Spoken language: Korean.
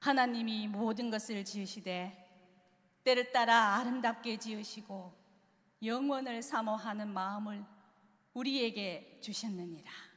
하나님이 모든 것을 지으시되 때를 따라 아름답게 지으시고 영원을 사모하는 마음을 우리에게 주셨느니라.